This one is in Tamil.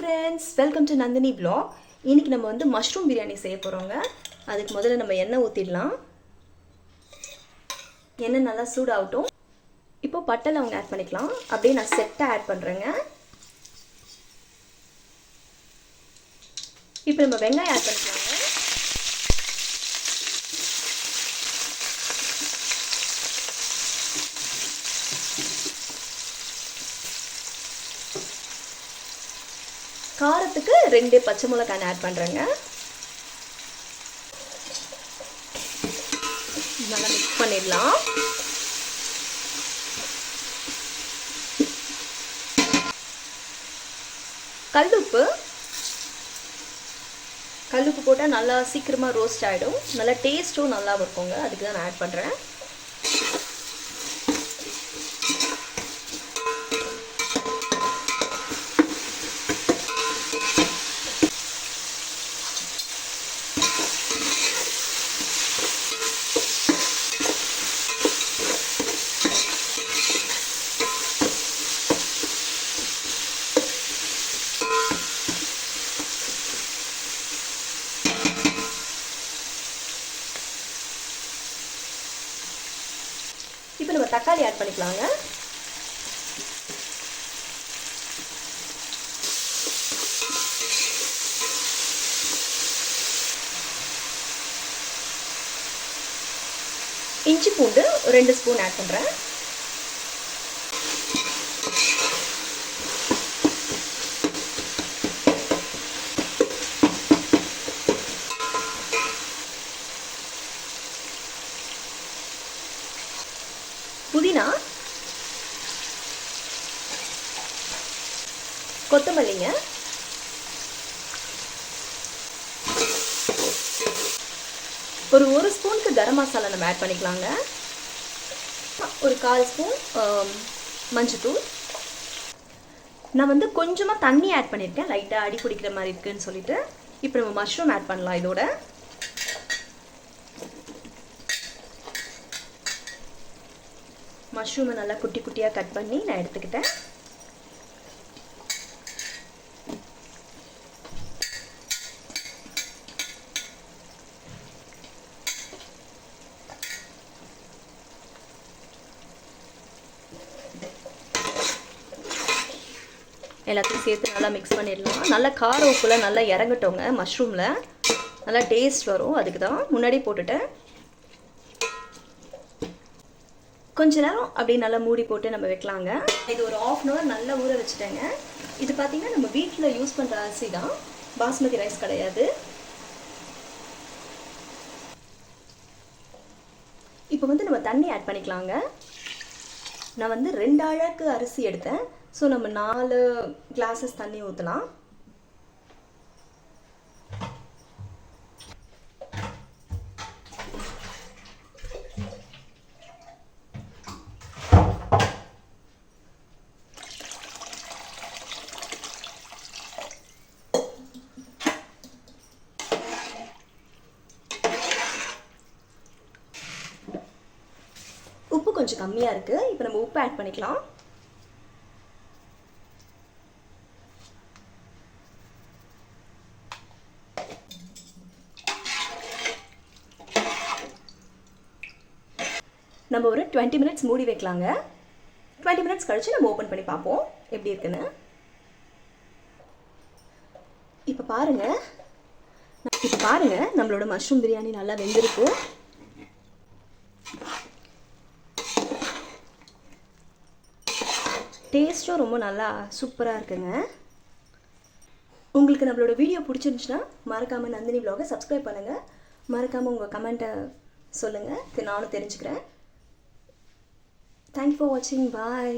Friends welcome to Nandini vlog. இன்னைக்கு நம்ம வந்து மஷ்ரூம் பிரியாணி செய்ய போகிறோங்க அதுக்கு முதல்ல நம்ம எண்ணெய் ஊற்றிடலாம் எண்ணெய் நல்லா சூடாகட்டும். இப்போ பட்டை அவங்க ஆட் பண்ணிக்கலாம். அப்படியே நான் செட்டாக ஆட் பண்ணுறேங்க இப்போ நம்ம வெங்காயம் ஆட் பண்ணிக்கலாங்க. காரத்துக்கு ரெண்டு பச்சை மிளகாய் ஆட் பண்ணுறேங்க நல்லா மிக்ஸ் பண்ணிடலாம். கல்லுப்பு. கல்லுப்பு போட்டால் நல்லா சீக்கிரமாக ரோஸ்ட் ஆகிடும் நல்லா டேஸ்ட்டும் நல்லா இருக்குங்க. அதுக்கு தான் நான் ஆட் பண்ணுறேன் இப்போ நம்ம தக்காளி ஆட் பண்ணிக்கலாங்க. இஞ்சி பூண்டு ரெண்டு ஸ்பூன் ஆட் பண்ணுறேன் புதினா கொத்தமல்லிங்க ஒரு ஒரு ஸ்பூனுக்கு கரம் மசாலா நம்ம ஆட் பண்ணிக்கலாங்க. ஒரு கால் ஸ்பூன் மஞ்சத்தூள். நான் வந்து கொஞ்சமாக தண்ணி ஆட் பண்ணியிருக்கேன். லைட்டாக அடி பிடிக்கிற மாதிரி இருக்குன்னு சொல்லிட்டு. இப்போ நம்ம மஷ்ரூம் ஆட் பண்ணலாம் இதோட. மஷ்ரூமை நல்லா குட்டி குட்டியாக கட் பண்ணி நான் எடுத்துக்கிட்டேன். எல்லாத்தையும் சேர்த்து நல்லா மிக்ஸ் பண்ணிடலாம். நல்லா கார உப்புலாம் நல்லா இறங்கட்டோங்க மஷ்ரூமில் நல்லா டேஸ்ட் வரும். அதுக்கு தான் முன்னாடி போட்டுட்டேன். கொஞ்ச நேரம் அப்படியே நல்லா மூடி போட்டு நம்ம வைக்கலாங்க. இது ஒரு ஆஃப் அன் ஹவர் நல்லா ஊற வச்சுட்டேங்க. இது பார்த்தீங்கன்னா நம்ம வீட்டில் யூஸ் பண்ணுற அரிசி தான். பாஸ்மதி ரைஸ் கிடையாது. இப்போ வந்து நம்ம தண்ணி ஆட் பண்ணிக்கலாங்க. நான் வந்து ரெண்டு அழகு அரிசி எடுத்தேன். ஸோ நம்ம நாலு கிளாஸஸ் தண்ணி ஊற்றலாம் உப்பு கொஞ்சம் கம்மியாக இருக்குது இப்போ நம்ம உப்பு ஆட் பண்ணிக்கலாம். நம்ம ஒரு டுவெண்ட்டி மினிட்ஸ் மூடி வைக்கலாங்க. டுவெண்ட்டி மினிட்ஸ் கழிச்சு நம்ம ஓப்பன் பண்ணி பார்ப்போம். எப்படி இருக்குன்னு. இப்போ பாருங்க. இப்போ பாருங்க நம்மளோட மஷ்ரூம் பிரியாணி நல்லா வெந்திருக்கு. டேஸ்ட்டும் ரொம்ப நல்லா சூப்பராக இருக்குங்க. உங்களுக்கு நம்மளோட வீடியோ பிடிச்சிருந்துச்சுன்னா மறக்காமல் நந்தினி விலாகை சப்ஸ்கிரைப் பண்ணுங்கள் மறக்காமல் உங்கள் கமெண்ட்டை சொல்லுங்கள் நானும் தெரிஞ்சுக்கிறேன். தேங்க்யூ ஃபார் வாட்சிங் பாய்